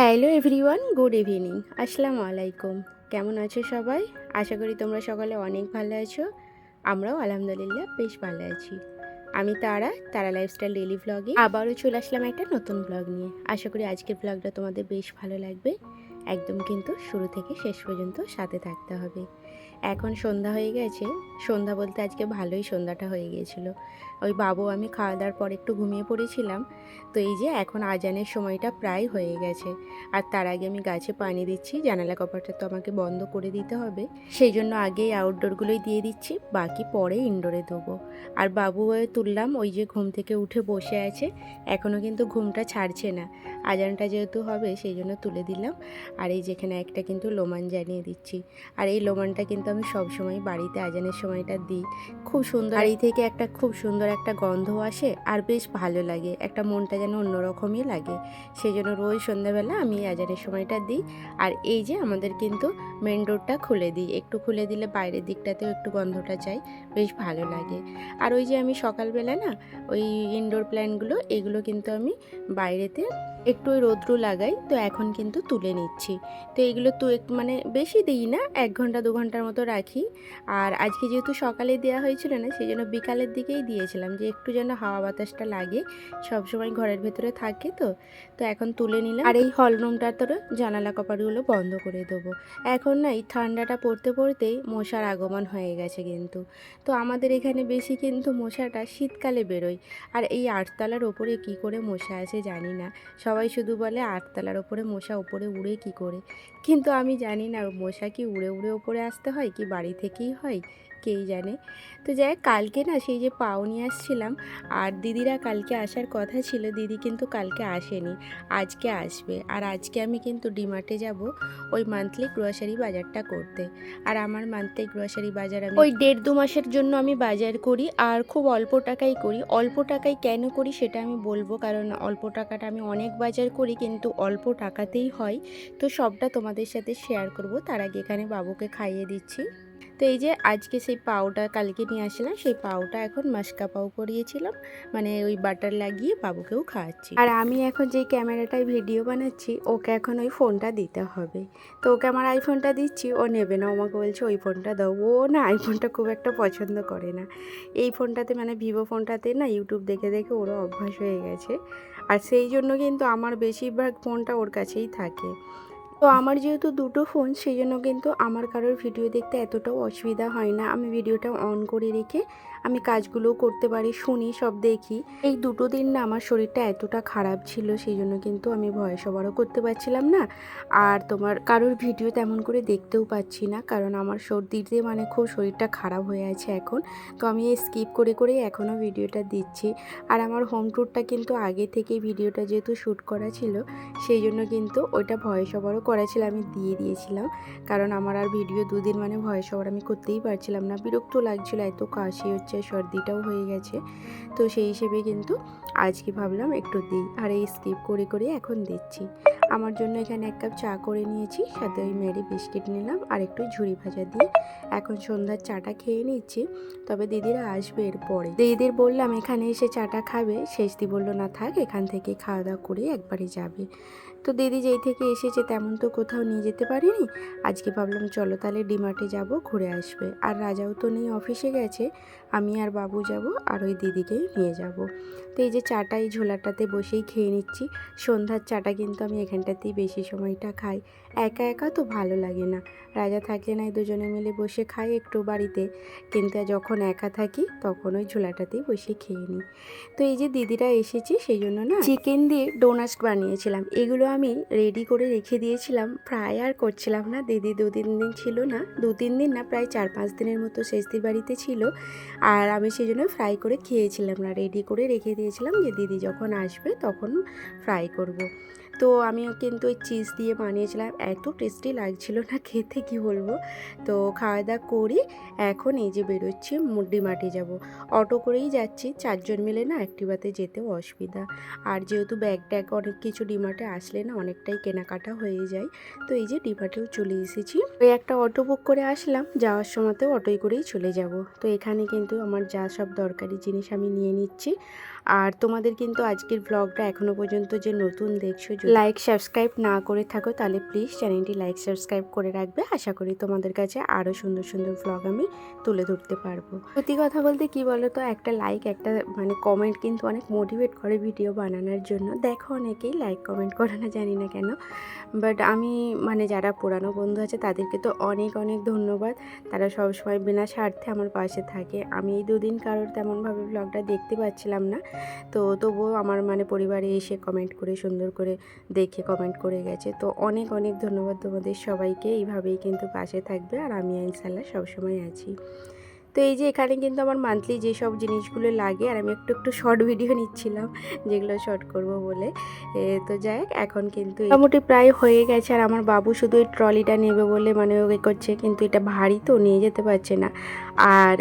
Hello everyone, good evening. আসসালামু আলাইকুম। কেমন আছো সবাই? আশা করি তোমরা সকালে অনেক ভালো আছো। আমরাও আলহামদুলিল্লাহ বেশ ভালো আছি। আমি তারা তারা লাইফস্টাইল ডেলি ব্লগে আবারও চলে আসলাম একটা নতুন ব্লগ নিয়ে। আশা করি আজকের ব্লগটা তোমাদের বেশ ভালো লাগবে। একদম কিন্তু শুরু থেকে শেষ পর্যন্ত সাথে থাকতে হবে। এখন সন্ধ্যা হয়ে গেছে। সন্ধ্যা বলতে আজকে ভালোই সন্ধ্যাটা হয়ে গিয়েছিল। ওই বাবু, আমি খাওয়া দাওয়ার পর একটু ঘুমিয়ে পড়েছিলাম। তো এই যে এখন আজানের সময়টা প্রায় হয়ে গেছে। আর তার আগে আমি গাছে পানি দিচ্ছি, জানালা কপারটা তো আমাকে বন্ধ করে দিতে হবে। সেই জন্য আগেই আউটডোরগুলোই দিয়ে দিচ্ছি, বাকি পরে ইনডোরে দেবো আর বাবু হয়ে তুললাম, ওই যে ঘুম থেকে উঠে বসে আছে। এখনও কিন্তু ঘুমটা ছাড়ছে না। আজানটা যেহেতু হবে, সেই জন্য তুলে দিলাম। আর এই যেখানে একটা কিন্তু লোমান জানিয়ে দিচ্ছি। আর এই লোমানটা কিন্তু আমি সবসময় বাড়িতে আজানের সময়টা দিই। খুব সুন্দর বাড়ি থেকে একটা খুব সুন্দর একটা গন্ধ আসে আর বেশ ভালো লাগে। একটা মনটা যেন অন্যরকমই লাগে। সেই জন্য রোজ সন্ধ্যাবেলা আমি আজানের সময়টা দিই। আর এই যে আমাদের কিন্তু মেন ডোরটা খুলে দিই। একটু খুলে দিলে বাইরের দিকটাতেও একটু গন্ধটা চাই বেশ ভালো লাগে। আর ওই যে আমি সকালবেলা না, ওই ইনডোর প্ল্যান্টগুলো এগুলো কিন্তু আমি বাইরেতে একটু ওই রৌদ্র লাগাই, তো এখন কিন্তু তুলে নিচ্ছি। তো এগুলো তো একটু মানে বেশি দিই না, এক ঘণ্টা, দু ঘণ্টার মতো রাখি। আর আজকে যেহেতু সকালে দেওয়া হয়েছিল না সেই জন্য বিকালের দিকেই দিয়েছিলাম যে একটু যেন হাওয়া বাতাসটা লাগে সবসময় ঘরের ভেতরে থাকে তো। তো এখন তুলে নিলাম। আর এই হল রুমটার তোর জানালা কপাটগুলো বন্ধ করে দেবো। এখন না এই ঠান্ডাটা পড়তে পড়তেই মশার আগমন হয়ে গেছে কিন্তু। তো আমাদের এখানে বেশি কিন্তু মশাটা শীতকালে বেরোয়। আর এই আটতলার ওপরে কি করে মশা আছে জানি না। সবাই শুধু বলে আটতলার ওপরে মশা, ওপরে উড়ে কি করে? কিন্তু আমি জানি না মশা কি উড়ে উড়ে ওপরে আসতে হয় কি বাড়ি থেকেই হয়? কেই জানে? তো যাই কালকে না সেই যে পাও নিয়ে আসছিলাম, আর দিদিরা কালকে আসার কথা ছিল, দিদি কিন্তু কালকে আসেনি, আজকে আসবে। আর আজকে আমি কিন্তু ডিমার্টে যাব, ওই মান্থলি গ্রোসারি বাজারটা করতে। আর আমার মান্থলি গ্রসারি বাজার আমি ওই দেড় দু মাসের জন্য আমি বাজার করি, আর খুব অল্প টাকাই করি। অল্প টাকায় কেন করি সেটা আমি বলব, কারণ অল্প টাকাটা আমি অনেক বাজার করি, কিন্তু অল্প টাকাতেই হয়। তো সবটা তোমাদের সাথে শেয়ার করব, তার আগে এখানে বাবুকে খাইয়ে দিচ্ছি। তো এই যে আজকে সেই পাউটা কালকে নিয়ে আসলাম সেই পাউটা এখন মাস্কা পাউ করিয়েছিলাম। মানে ওই বাটার লাগিয়ে বাবুকেও খাওয়াচ্ছি। আর আমি এখন যেই ক্যামেরাটায় ভিডিও বানাচ্ছি, ওকে এখন ওই ফোনটা দিতে হবে। তো ওকে আমার আইফোনটা দিচ্ছি, ও নেবে না। আমাকে বলছে, ওই ফোনটা দাও। ও না, আইফোনটা খুব একটা পছন্দ করে না। এই ফোনটাতে মানে ভিভো ফোনটাতে না ইউটিউব দেখে দেখে ওরও অভ্যাস হয়ে গেছে। আর সেই জন্য কিন্তু আমার বেশিরভাগ ফোনটা ওর কাছেই থাকে। তো আমার যেহেতু দুটো ফোন সেই জন্য কিন্তু আমার কারোর ভিডিও দেখতে এতটাও অসুবিধা হয় না। আমি ভিডিওটা অন করে রেখে আমি কাজগুলোও করতে পারি, শুনি, সব দেখি। এই দুটো দিন না আমার শরীরটা এতটা খারাপ ছিল, সেই জন্য কিন্তু আমি ভয়েস ওভারও করতে পারছিলাম না। আর তোমার কারোর ভিডিও তেমন করে দেখতেও পাচ্ছি না, কারণ আমার সর্দিতে মানে খুব শরীরটা খারাপ হয়ে আছে এখন। তো আমি স্কিপ করে করে এখনও ভিডিওটা দিচ্ছি। আর আমার হোম ট্যুরটা কিন্তু আগে থেকে ভিডিওটা যেহেতু শ্যুট করা ছিল, সেই জন্য কিন্তু ওইটা ভয়েস ওভারও করা ছিল, আমি দিয়ে দিয়েছিলাম। কারণ আমার আর ভিডিও দুদিন মানে ভয়েস ওভার আমি করতেই পারছিলাম না। বিরক্ত লাগছিল, এত কাশি হচ্ছে। সর্দিটাও হয়ে গেছে। তো সেই হিসেবে কিন্তু আজকে ভাবলাম একটু দিই। আর এই স্কিপ করে করে এখন দিচ্ছি। আমার জন্য এখানে এক কাপ চা করে নিয়েছি, সাথে ওই মেরি বিস্কিট নিলাম, আর একটু ঝুড়ি ভাজা দিয়ে। এখন সন্ধ্যার চাটা খেয়ে নিচ্ছি। তবে দিদিরা আসবে এরপরে দিদিদের বললাম, এখানে এসে চাটা খাবে। শেষদি বলল, না থাক, এখান থেকে খাওয়া দাওয়া করে একবারে যাবে। তো দিদি যেই থেকে এসেছে তেমন তো কোথাও নিয়ে যেতে পারিনি। আজকে ভাবলাম চলো তাহলে ডিমার্টে যাব, ঘুরে আসবে। আর রাজাও তো নেই, অফিসে গেছে। আমি আর বাবু যাব আর ওই দিদিকেই নিয়ে যাব। তো এই যে চাটা এই ঝোলাটাতে বসেই খেয়ে নিচ্ছি। সন্ধ্যার চাটা কিন্তু আমি এখানটাতেই বেশি সময়টা খাই। একা একা তো ভালো লাগে না। রাজা থাকলে না দুজনে মিলে বসে খাই একটু বাড়িতে। কিন্তু যখন একা থাকি, তখন ওই ঝোলাটাতেই বসে খেয়ে নিই। তো এই যে দিদিরা এসেছে, সেই জন্য না চিকেন দিয়ে ডোনাস বানিয়েছিলাম। এগুলো আমি রেডি করে রেখে দিয়েছিলাম। ফ্রাই আর করছিলাম না। দিদি দু তিন দিন ছিল না। দু তিন দিন না, প্রায় চার পাঁচ দিনের মতো শেষদির বাড়িতে ছিল। আর আমি সেই জন্য ফ্রাই করে খেয়েছিলাম না। রেডি করে রেখে দিয়েছিলাম যে দিদি যখন আসবে তখন ফ্রাই করব। তো আমিও কিন্তু ওই চিজ দিয়ে বানিয়েছিলাম। এত টেস্টি লাগছিল না খেতে, কি বলব? তো খাওয়া দাওয়া করি, এখন এই যে বেরোচ্ছি মাঠে যাব। অটো করেই যাচ্ছি, চারজন মিলে না অ্যাক্টিভাতে যেতেও অসুবিধা। আর যেহেতু ব্যাগ ট্যাগ অনেক কিছু ডিমার্টে আসলে না অনেকটাই কেনাকাটা হয়ে যায়, তো এই যে ডিমার্টেও চলে এসেছি। ওই একটা অটো বুক করে আসলাম, যাওয়ার সময়তেও অটোই করেই চলে যাব। তো এখানে কিন্তু আমার যা সব দরকারি জিনিস আমি নিয়ে নিচ্ছি। আর তোমাদের কিন্তু আজকের ব্লগটা এখনও পর্যন্ত যে নতুন দেখছ লাইক সাবস্ক্রাইব না করে থাকো, তাহলে প্লিজ চ্যানেলটি লাইক সাবস্ক্রাইব করে রাখবে। আশা করি তোমাদের কাছে আরও সুন্দর সুন্দর ভ্লগ আমি তুলে ধরতে পারব। সত্যি কথা বলতে কি বলো তো একটা লাইক একটা মানে কমেন্ট কিন্তু অনেক মোটিভেট করে ভিডিও বানানোর জন্য। দেখো অনেকেই লাইক কমেন্ট করে না, জানি না কেন। বাট আমি মানে যারা পুরানো বন্ধু আছে, তাদেরকে তো অনেক অনেক ধন্যবাদ। তারা সবসময় বিনা স্বার্থে আমার পাশে থাকে। আমি এই দুদিন কারোর তেমনভাবে ব্লগটা দেখতে পাচ্ছিলাম না। তো তবুও আমার মানে পরিবারে এসে কমেন্ট করে, সুন্দর করে দেখে কমেন্ট করে গেছে। তো অনেক অনেক ধন্যবাদ তোমাদের সবাইকে। এইভাবেই কিন্তু পাশে থাকবে আর আমি ইনশাল্লাহ সবসময় আছি। তো এই যে এখানে কিন্তু আমার মান্থলি যেসব জিনিসগুলো লাগে, আর আমি একটু একটু শর্ট ভিডিও নিচ্ছিলাম, যেগুলো শর্ট করব বলে। তো যাই এখন কিন্তু মোটামুটি প্রায় হয়ে গেছে, আর আমার বাবু শুধু এই ট্রলিটা নেবে বলে মানে ও এ করছে, কিন্তু এটা ভারী তো নিয়ে যেতে পারছে না। আর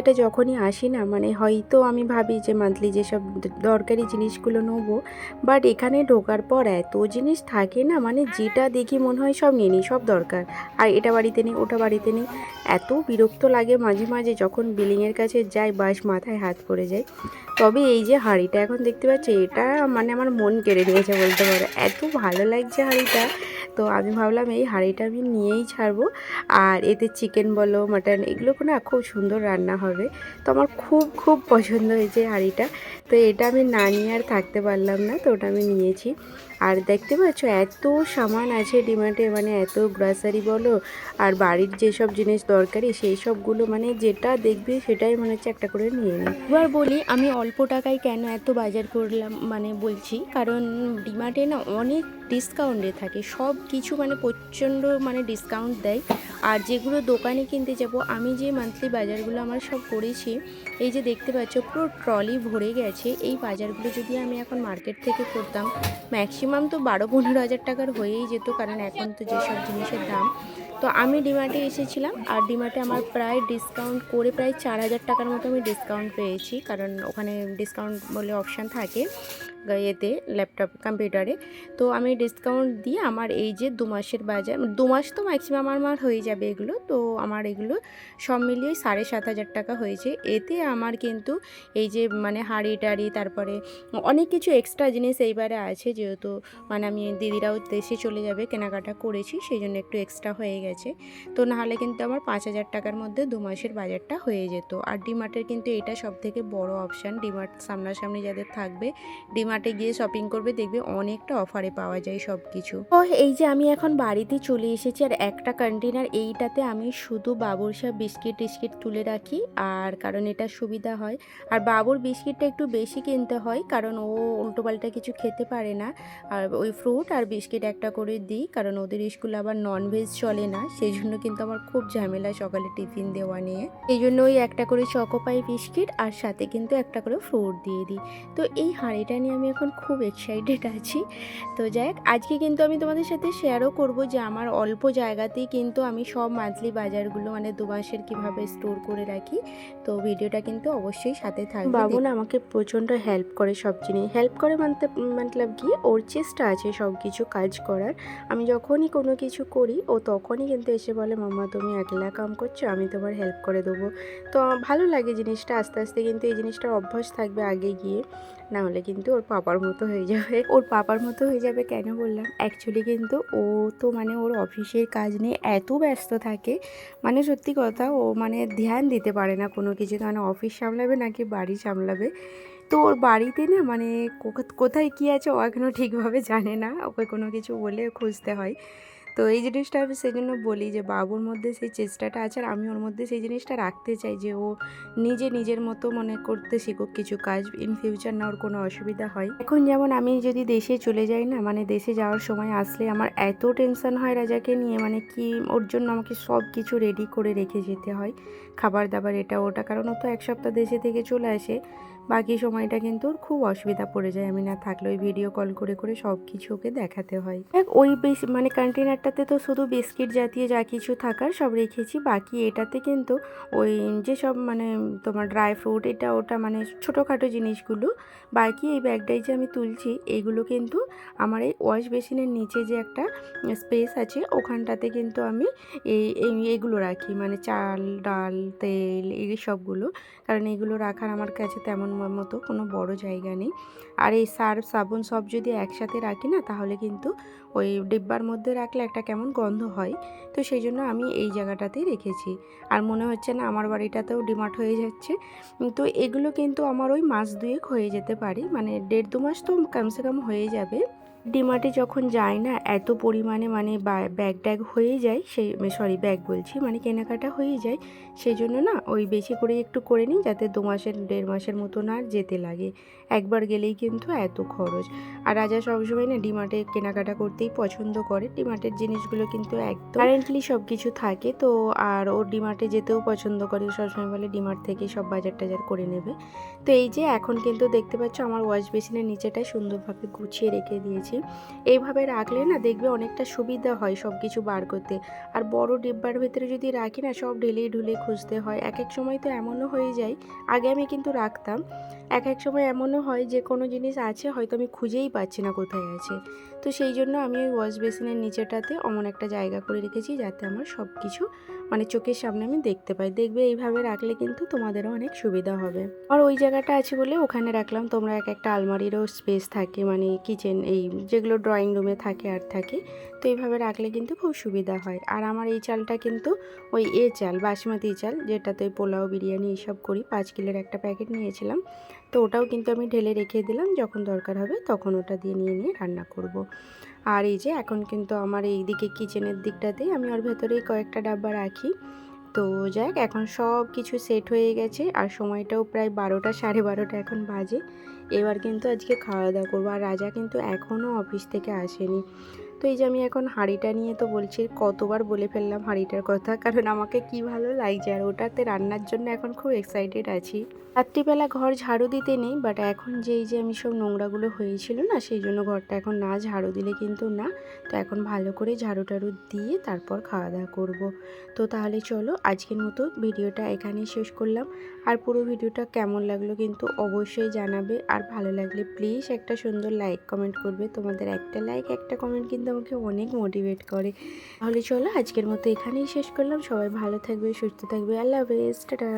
এটা যখনই আসি না মানে হয়তো আমি ভাবি যে মান্থলি যেসব দরকারি জিনিসগুলো নেব বাট এখানে ঢোকার পর এত জিনিস থাকে না মানে যেটা দেখি মনে হয় সব নিয়ে নিই, সব দরকার। আর এটা বাড়িতে নেই, ওটা বাড়িতে নেই, এত বিরক্ত লাগে মাঝে মাঝে যখন বিলিংয়ের কাছে যাই বাস মাথায় হাত পড়ে যায়, তবে এই যে হাঁড়িটা এখন দেখতে পাচ্ছি, এটা মানে আমার মন কেড়ে নিয়েছে বলতে পারো। এত ভালো লাগছে হাঁড়িটা। তো আমি ভাবলাম, এই হাঁড়িটা আমি নিয়েই ছাড়বো। আর এতে চিকেন বলো, মাটন, এগুলো না খুব সুন্দর রান্না হবে। তো আমার খুব খুব পছন্দ হয়েছে হাঁড়িটা। তো এটা আমি না নিয়ে আর থাকতে পারলাম না, তো ওটা আমি নিয়েছি। আর দেখতে পাচ্ছ, এত সামান আছে ডিমার্টে মানে এত গ্রসারি বলো, আর বাড়ির যেসব জিনিস দরকারি সেই সবগুলো মানে যেটা দেখবি সেটাই মনে হচ্ছে একটা করে নিয়ে নিই এবার বলি, আমি অল্প টাকায় কেন এত বাজার করলাম মানে বলছি, কারণ ডিমার্টে না অনেক ডিসকাউন্টে থাকে সব কিছু মানে প্রচণ্ড মানে ডিসকাউন্ট দেয়। আর যেগুলো দোকানে কিনতে যাব, আমি যে মান্থলি বাজারগুলো আমার সব করেছি, এই যে দেখতে পাচ্ছ পুরো ট্রলি ভরে গেছে। এই বাজারগুলো যদি আমি এখন মার্কেট থেকে করতাম ম্যাক্সিমাম তো বারো পনেরো হাজার টাকার হয়েই যেত, কারণ এখন তো যেসব জিনিসের দাম। তো আমি ডিমার্টে এসেছিলাম, আর ডিমার্টে আমার প্রায় ডিসকাউন্ট করে প্রায় চার হাজার টাকার মতো আমি ডিসকাউন্ট পেয়েছি, কারণ ওখানে ডিসকাউন্ট বলে অপশান থাকে। এতে ল্যাপটপ কম্পিউটারে তো আমি ডিসকাউন্ট দিয়ে আমার এই যে দু মাসের বাজার, দু মাস তো ম্যাক্সিমাম আমার হয়ে যাবে এগুলো। তো আমার এগুলো সব মিলিয়ে সাড়ে সাত হাজার টাকা হয়েছে। এতে আমার কিন্তু এই যে মানে হাঁড়ি টাড়ি তারপরে অনেক কিছু এক্সট্রা জিনিস এইবারে আছে যেহেতু মানে আমি দিদিরাও দেশে চলে যাবে, কেনাকাটা করেছি, সেই জন্য একটু এক্সট্রা হয়ে গেছে। তো নাহলে কিন্তু আমার পাঁচ হাজার টাকার মধ্যে দু মাসের বাজারটা হয়ে যেত। আর ডিমার্টের কিন্তু এটা সব থেকে বড় অপশান ডিমার্ট সামনাসামনি যাদের থাকবে ডিমার্টে গিয়ে শপিং করবে, দেখবে অনেকটা অফারে পাওয়া যায় সব কিছু ও এই যে আমি এখন বাড়িতে চলে এসেছি, আর একটা কন্টেনার এইটাতে আমি শুধু বাবুরসা বিস্কিট টিস্কিট তুলে রাখি, আর কারণ এটা সুবিধা হয়। আর বাবুর বিস্কিটটা একটু বেশি কিনতে হয়, কারণ ও উল্টোপাল্টা কিছু খেতে পারে না। আর ওই ফ্রুট আর বিস্কিট একটা করে দিই, কারণ ওদের স্কুলে আবার ননভেজ চলে না সেই জন্য কিন্তু আমার খুব ঝামেলা সকালে টিফিন দেওয়া নিয়ে। এই জন্য ওই একটা করে চকো পাই বিস্কিট আর সাথে কিন্তু একটা করে ফ্রুট দিয়ে দিই। তো এই হাঁড়িটা নিয়ে আমি এখন খুব এক্সাইটেড আছি। তো যাই হোক, আজকে কিন্তু আমি তোমাদের সাথে শেয়ারও করব যে আমার অল্প জায়গাতেই কিন্তু আমি সব মান্থলি বাজারগুলো মানে দু মাসের কীভাবে স্টোর করে রাখি। তো ভিডিওটা কিন্তু অবশ্যই সাথে থাকবে। বাবু না আমাকে প্রচণ্ড হেল্প করে সব জিনিস। হেল্প করে মানতে মতলব কি ওর চেষ্টা আছে সব কিছু কাজ করার। আমি যখনই কোনো কিছু করি ও তখনই কিন্তু এসে বলে মাম্মা তুমি একলা কাম করছ আমি তোমার হেল্প করে দেবো। তো ভালো লাগে জিনিসটা। আস্তে আস্তে কিন্তু এই জিনিসটার অভ্যাস থাকবে আগে গিয়ে। না হলে কিন্তু ওর পাপার মতো হয়ে যাবে। ওর পাপার মতো হয়ে যাবে কেন বললাম? অ্যাকচুয়ালি কিন্তু ও তো মানে ওর অফিসের কাজ নিয়ে এত ব্যস্ত থাকে। মানে সত্যি কথা ও মানে ধ্যান দিতে পারে না কোনো কিছু। মানে অফিস সামলাবে নাকি বাড়ি সামলাবে? তো ওর বাড়িতে না মানে কোথায় কী আছে ও এখনও ঠিকভাবে জানে না। ওকে কোনো কিছু বলে খুঁজতে হয়। তো এই জিনিসটা আমি সেই জন্য বলি যে বাবুর মধ্যে সেই চেষ্টাটা আছে আর আমি ওর মধ্যে সেই জিনিসটা রাখতে চাই যে ও নিজে নিজের মতো মনে করতে শিখুক কিছু কাজ ইন ফিউচার না ওর কোনো অসুবিধা হয়। এখন যেমন আমি যদি দেশে চলে যাই না মানে দেশে যাওয়ার সময় আসলে আমার এত টেনশন হয় রাজাকে নিয়ে মানে কি ওর জন্য আমাকে সব কিছু রেডি করে রেখে যেতে হয়। খাবার দাবার এটা ওটা, কারণ ও তো এক সপ্তাহ দেশে থেকে চলে আসে। বাকি সময়টা কিন্তু ওর খুব অসুবিধা পড়ে যায়। আমি না থাকলে ওই ভিডিও কল করে করে সব কিছু ওকে দেখাতে হয়। ওই মানে কন্টেনারটাতে তো শুধু বিস্কিট জাতীয় যা কিছু থাকার সব রেখেছি। বাকি এটাতে কিন্তু ওই যেসব মানে তোমার ড্রাই ফ্রুট এটা, ওটা মানে ছোটোখাটো জিনিসগুলো, বাকি এই ব্যাগটাই যে আমি তুলছি এইগুলো কিন্তু আমার এই ওয়াশ বেসিনের নিচে যে একটা স্পেস আছে, ওখানটাতে কিন্তু আমি এই, এই- এগুলো রাখি। মানে চাল, ডাল, তেল, এই সবগুলো কারণ এগুলো রাখার আমার কাছে তেমন মতো কোনো বড় জায়গা নেই। আর এই সার্ফ সাবুন সব যদি একসাথে রাখি না, তাহলে কিন্তু ওই ডিব্বার মধ্যে রাখলে একটা কেমন গন্ধ হয়। তো সেই জন্য আমি এই জায়গাটাতেই রেখেছি। আর মনে হচ্ছে না আমার বাড়িটাতেও ডিমার্ট হয়ে যাচ্ছে। তো এগুলো কিন্তু আমার ওই মাস দুয়েক হয়ে যেতে পারে। মানে দেড় দু মাস তো কমসে কম হয়ে যাবে। ডিমার্টে যখন যাই না এত পরিমাণে মানে ব্যাগ ট্যাগ হয়ে যায় সেই সরি ব্যাগ বলছি মানে কেনাকাটা হয়ে যায় সেই জন্য না ওই বেশি করে একটু করে নিই যাতে দু মাসের দেড় মাসের মতো না আর যেতে লাগে। একবার গেলেই কিন্তু এত খরচ। আর রাজা সবসময় না ডিমার্টে কেনাকাটা করতেই পছন্দ করে। ডিমার্টের জিনিসগুলো কিন্তু একদম কারেন্টলি সব কিছু থাকে তো আর ও ডিমার্টে যেতেও পছন্দ করে সবসময় বলে ডিমার্ট থেকে সব বাজার টাজার করে নেবে। তো এই যে এখন কিন্তু দেখতে পাচ্ছ আমার ওয়াশ বেসিনের নিচেটা সুন্দরভাবে গুছিয়ে রেখে দিয়েছি। এইভাবে রাখলে না দেখবে অনেকটা সুবিধা হয় সব কিছু বার করতে। আর বড় ডিব্বার ভেতরে যদি রাখি না, সব ঢেলে ঢুলে খুঁজতে হয়। এক এক সময় তো এমনও হয়ে যায়, আগে আমি কিন্তু রাখতাম। এক এক সময় এমনও হয় যে কোনো জিনিস আছে, হয়তো আমি খুঁজেই পাচ্ছি না কোথায় আছে। তো সেই জন্য আমি ওই ওয়াশ বেসিনের নিচেটাতে অমন একটা জায়গা করে রেখেছি যাতে আমার সব কিছু মানে চোখের সামনে আমি দেখতে পাই। দেখবে এইভাবে রাখলে কিন্তু তোমাদেরও অনেক সুবিধা হবে। আর ওই জায়গাটা আছে বলে ওখানে রাখলাম। তোমরা এক একটা আলমারিরও স্পেস থাকে মানে কিচেন এই যেগুলো ড্রয়িং রুমে থাকে আর থাকে, তো এইভাবে রাখলে কিন্তু খুব সুবিধা হয়। আর আমার এই চালটা কিন্তু ওই এ চাল, বাসমতি চাল, যেটাতে পোলাও, বিরিয়ানি এইসব করি, পাঁচ কিলোর একটা প্যাকেট নিয়েছিলাম। তো ওটাও কিন্তু আমি ঢেলে রেখে দিলাম, যখন দরকার হবে তখন ওটা দিয়ে নিয়ে নিয়ে রান্না করব। আর এই যে এখন কিন্তু আমার এই দিকে কিচেনের দিকটাতেই আমি ওর ভেতরেই কয়েকটা ডাব্বা রাখি। তো যাক এখন সব কিছু সেট হয়ে গেছে, আর সময়টাও প্রায় বারোটা, সাড়ে বারোটা এখন বাজে। এবার কিন্তু আজকে খাওয়া দাওয়া করব। আর রাজা কিন্তু এখনও অফিস থেকে আসেনি। তো এই যে আমি এখন হাঁড়িটা নিয়ে তো বলছি, কতবার বলে ফেললাম হাঁড়িটার কথা, কারণ আমাকে কি ভালো লাগছে? আর ওটাতে রান্নার জন্য এখন খুব এক্সাইটেড আছি। রাত্রিবেলা ঘর ঝাড়ু দিতে নেই বাট এখন যেই যে আমি সব নোংরাগুলো হয়েছিল না, সেই জন্য ঘরটা এখন না ঝাড়ু দিলে কিন্তু না। তো এখন ভালো করে ঝাড়ু টাড়ু দিয়ে তারপর খাওয়া দাওয়া করব। তো তাহলে চলো, আজকের মতো ভিডিওটা এখানেই শেষ করলাম। আর পুরো ভিডিওটা কেমন লাগল কিন্তু অবশ্যই জানাবে। আর ভালো লাগলে প্লিজ একটা সুন্দর লাইক কমেন্ট করবে। তোমাদের একটা লাইক একটা কমেন্ট কিন্তু আমাকে অনেক মোটিভেট করে। তাহলে চলো আজকের মতো এখানেই শেষ করলাম। সবাই ভালো থাকবে, সুস্থ থাকবে। আল্লাহ হাফেজ। টাটা।